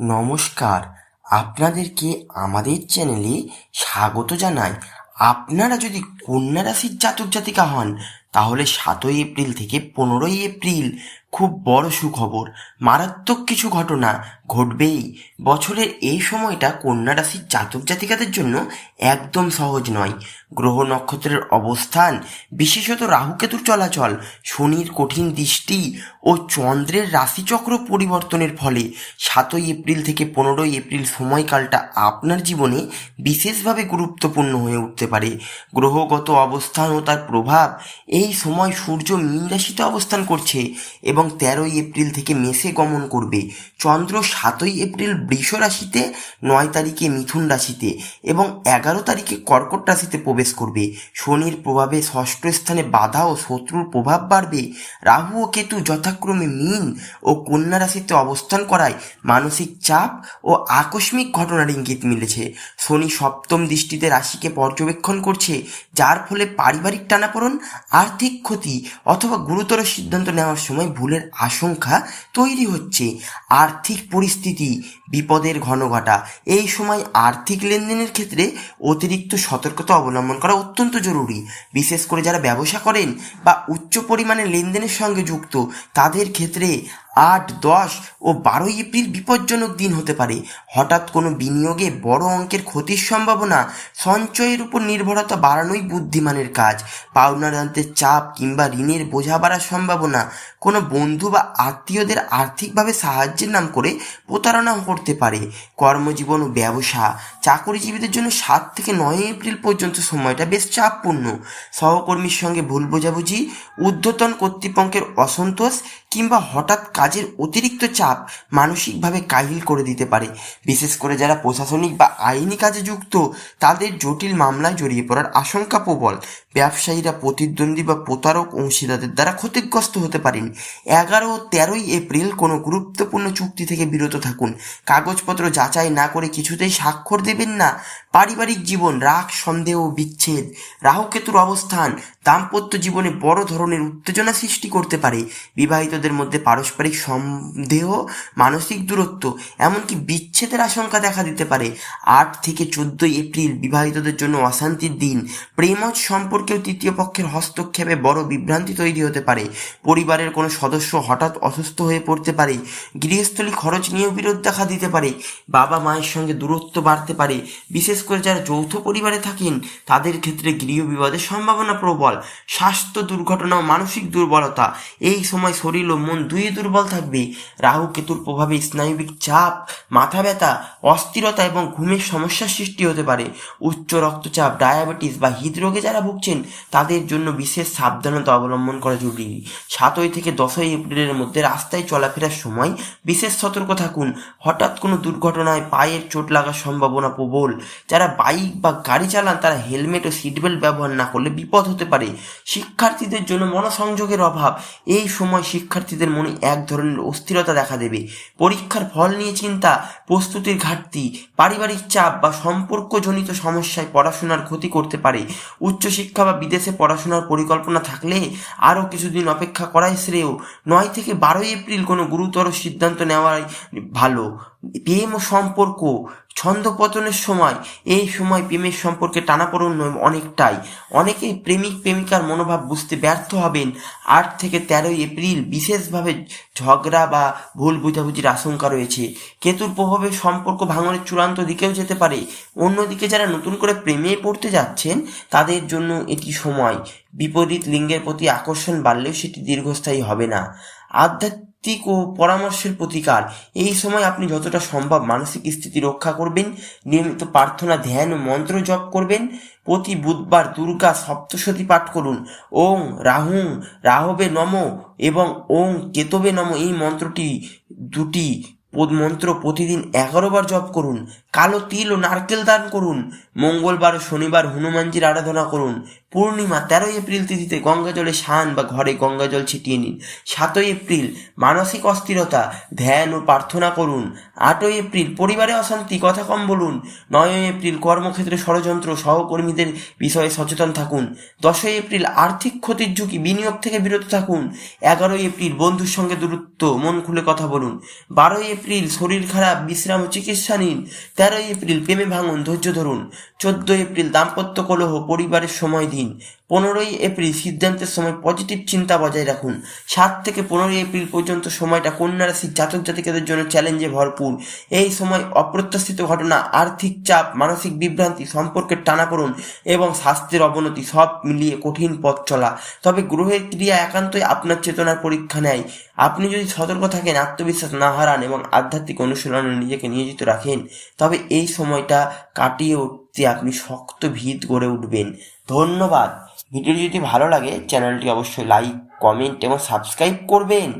নমস্কার। আপনাদেরকে আমাদের চ্যানেলে স্বাগত জানাই। আপনারা যদি কন্যা রাশির জাতক জাতিকা হন তাহলে সাতই এপ্রিল থেকে পনেরোই এপ্রিল খুব বড় সুখবর। মারাত্মক কিছু ঘটনা ঘটবেই। বছরের এই সময়টা কন্যা রাশির জাতক জাতিকাদের জন্য একদম সহজ নয়। গ্রহ নক্ষত্রের অবস্থান, বিশেষত রাহুকেতুর চলাচল, শনির কঠিন দৃষ্টি ও চন্দ্রের রাশিচক্র পরিবর্তনের ফলে সাতই এপ্রিল থেকে পনেরোই এপ্রিল সময়কালটা আপনার জীবনে বিশেষভাবে গুরুত্বপূর্ণ হয়ে উঠতে পারে। গ্রহগত অবস্থান ও তার প্রভাব, এই সময় সূর্য মীন রাশিতে অবস্থান করছে এবং তেরোই এপ্রিল থেকে মেসে গমন করবে। চন্দ্র সাতই এপ্রিল বৃষ রাশিতে, নয় তারিখে মিথুন রাশিতে এবং এগারো তারিখে কর্কট রাশিতে প্রবেশ করবে। শনির প্রভাবে ষষ্ঠ স্থানে বাধা ও শত্রুর প্রভাব বাড়বে। রাহু ও কেতু যথাক্রমে মীন ও কন্যা রাশিতে অবস্থান করায় মানসিক চাপ ও আকস্মিক ঘটনার ইঙ্গিত মিলেছে। শনি সপ্তম দৃষ্টিতে রাশিকে পর্যবেক্ষণ করছে, যার ফলে পারিবারিক টানাপোড়ন আর্থিক ক্ষতি অথবা গুরুতর সিদ্ধান্ত নেওয়ার সময় ভুলের আশঙ্কা তৈরি হচ্ছে। আর্থিক পরিস্থিতি বিপদের ঘনঘটা। এই সময় আর্থিক লেনদেনের ক্ষেত্রে অতিরিক্ত সতর্কতা অবলম্বন করা অত্যন্ত জরুরি। বিশেষ করে যারা ব্যবসা করেন বা উচ্চ পরিমাণে লেনদেনের সঙ্গে যুক্ত, তাদের ক্ষেত্রে আট, দশ ও বারোই এপ্রিল বিপজ্জনক দিন হতে পারে। হঠাৎ কোনো বিনিয়োগে বড় অঙ্কের ক্ষতির সম্ভাবনা, সঞ্চয়ের উপর নির্ভরতা বাড়ানোই বুদ্ধিমানের কাজ। পাওনাদারদের চাপ কিংবা ঋণের বোঝা বাড়ার সম্ভাবনা, কোনো বন্ধু বা আত্মীয়দের আর্থিকভাবে সাহায্যের নাম করে প্রতারণা করতে পারে। কর্মজীবন ও ব্যবসা, চাকরিজীবীদের জন্য সাত থেকে নয় এপ্রিল পর্যন্ত সময়টা বেশ চাপপূর্ণ। সহকর্মীর সঙ্গে ভুল বোঝাবুঝি, ঊর্ধ্বতন কর্তৃপক্ষের অসন্তোষ কিংবা হঠাৎ কাজের অতিরিক্ত চাপ মানসিকভাবে কাহিল করে দিতে পারে। বিশেষ করে যারা প্রশাসনিক বা আইনি কাজে যুক্ত, তাদের জটিল মামলায় জড়িয়ে পড়ার আশঙ্কা প্রবল। ব্যবসায়ীরা প্রতিদ্বন্দ্বী বা প্রতারক অংশীদারদের দ্বারা ক্ষতিগ্রস্ত হতে পারেন। এগারো তেরোই এপ্রিল কোনো গুরুত্বপূর্ণ চুক্তি থেকে বিরত থাকুন। কাগজপত্র যাচাই না করে কিছুতেই স্বাক্ষর দেবেন না। পারিবারিক জীবন, রাগ, সন্দেহ, বিচ্ছেদ, রাহুকেতুর অবস্থান, দাম্পত্য জীবনে বড় ধরনের উত্তেজনা সৃষ্টি করতে পারে। বিবাহিতদের মধ্যে পারস্পরিক সন্দেহ, মানসিক দূরত্ব, এমনকি বিচ্ছেদের আশঙ্কা দেখা দিতে পারে। আট থেকে চোদ্দই এপ্রিল বিবাহিতদের জন্য অশান্তির দিন। প্রেমজ সম্পর্কেও তৃতীয় পক্ষের হস্তক্ষেপে বড় বিভ্রান্তি তৈরি হতে পারে। পরিবারের কোনো সদস্য হঠাৎ অসুস্থ হয়ে পড়তে পারে। গৃহস্থলী খরচ নিয়েও বিরোধ দেখা দিতে পারে। বাবা মায়ের সঙ্গে দূরত্ব বাড়তে পারে। বিশেষ করে যারা যৌথ পরিবারে থাকেন, তাদের ক্ষেত্রে গৃহ বিবাদের সম্ভাবনা প্রবল। স্বাস্থ্য দুর্ঘটনা ও মানসিক দুর্বলতা, এই সময় শরীর ও মন দুই দুর্বল থাকবে। রাহু কেতুর প্রভাবে স্নায়ুবিক চাপ, মাথা ব্যথা, অস্থিরতা এবং ঘুমের সমস্যার সৃষ্টি হতে পারে। উচ্চ রক্তচাপ, ডায়াবেটিস বা হৃদরোগে যারা ভুগছেন তাদের জন্য বিশেষ সাবধানতা অবলম্বন করা জরুরি। সাতই থেকে দশই এপ্রিলের মধ্যে রাস্তায় চলাফেরার সময় বিশেষ সতর্ক থাকুন। হঠাৎ কোনো দুর্ঘটনায় পায়ের চোট লাগার সম্ভাবনা প্রবল। যারা বাইক বা গাড়ি চালান, তারা হেলমেট ও সিটবেল্ট ব্যবহার না করলে বিপদ হতে পারে। শিক্ষার্থীদের জন্য মনসংযোগের অভাব। এই সময় শিক্ষার্থীদের মনে এক ধরনের অস্থিরতা দেখা দেবে। পরীক্ষার ফল নিয়ে চিন্তা, প্রস্তুতির ঘাটতি, পারিবারিক চাপ বা সম্পর্কজনিত সমস্যায় পড়াশোনার ক্ষতি করতে পারে। উচ্চশিক্ষা বা বিদেশে পড়াশোনার পরিকল্পনা থাকলে আরও কিছুদিন অপেক্ষা করাই শ্রেয়। নয় থেকে বারোই এপ্রিল কোনো গুরুতর সিদ্ধান্ত নেওয়াই ভালো। প্রেম ও সম্পর্ক, ছন্দপতনের সময়, এই সময় প্রেমের সম্পর্কে টানাপোড়ন অনেকটাই। অনেকেই প্রেমিক, প্রেমিকার মনোভাব বুঝতে ব্যর্থ হবেন। আট থেকে তেরোই এপ্রিল বিশেষভাবে ঝগড়া বা ভুল বুঝাবুঝির আশঙ্কা রয়েছে। কেতুর প্রভাবে সম্পর্ক ভাঙনের চূড়ান্ত দিকেও যেতে পারে। অন্যদিকে যারা নতুন করে প্রেমে পড়তে যাচ্ছেন, তাদের জন্য এটি সময়। বিপরীত লিঙ্গের প্রতি আকর্ষণ বাড়লেও সেটি দীর্ঘস্থায়ী হবে না। আধ্যাত্মিক ও পরামর্শের প্রতিকার। এই সময় আপনি যতটা সম্ভব মানসিক স্থিতি রক্ষা করবেন, নিয়মিত প্রার্থনা, ধ্যান ও মন্ত্র জপ করবেন। প্রতি বুধবার দুর্গা সপ্তশতী পাঠ করুন। ওং রাহুং রাহবে নম এবং ওং কেতবে নম এই মন্ত্রটি দুটি মন্ত্র প্রতিদিন এগারো বার জপ করুন, কালো তিল ও নারকেল দান করুন, মঙ্গলবার ও শনিবার হনুমানজির আরাধনা করুন, পূর্ণিমা তেরোই এপ্রিল তিথিতে গঙ্গা জলে স্নান বা ঘরে গঙ্গা জল ছিটিয়ে নিন, সাতই এপ্রিল মানসিক অস্থিরতা, ধ্যান ও প্রার্থনা করুন, আটই এপ্রিল পরিবারে অশান্তি, কথা কম বলুন, নয়ই এপ্রিল কর্মক্ষেত্রে ষড়যন্ত্র, সহকর্মীদের বিষয়ে সচেতন থাকুন, দশই এপ্রিল আর্থিক ক্ষতির ঝুঁকি, বিনিয়োগ থেকে বিরত থাকুন, এগারোই এপ্রিল বন্ধুর সঙ্গে দূরত্ব, মন খুলে কথা বলুন, বারোই এপ্রিল এপ্রিল শরীর খারাপ, বিশ্রাম ও চিকিৎসা নিন। তেরোই এপ্রিল প্রেমে ভাঙন, ধৈর্য ধরুন। চোদ্দই এপ্রিল দাম্পত্য কলহ, পরিবারের সময় দিন। পনেরোই এপ্রিল সিদ্ধান্তের সময় পজিটিভ চিন্তা বজায় রাখুন। সাত থেকে পনেরোই এপ্রিল পর্যন্ত সময়টা কন্যা রাশির জাতক জাতিকাদের জন্য চ্যালেঞ্জে ভরপুর। এই সময় অপ্রত্যাশিত ঘটনা, আর্থিক চাপ, মানসিক বিভ্রান্তি সম্পর্কের টানাপোড়েন এবং স্বাস্থ্যের অবনতি সব মিলিয়ে কঠিন পথ চলা। তবে গ্রহের ক্রিয়া একান্তই আপনার চেতনার পরীক্ষা নেয়। আপনি যদি সতর্ক থাকেন, আত্মবিশ্বাস না হারান এবং আধ্যাত্মিক অনুশীলনে নিজেকে নিয়োজিত রাখেন, তবে এই সময়টা কাটিয়ে উঠতে আপনি শক্ত ভিত গড়ে উঠবেন। ধন্যবাদ। ভিডিওটি যদি ভালো লাগে, চ্যানেলটি অবশ্যই লাইক কমেন্ট এবং সাবস্ক্রাইব করবেন।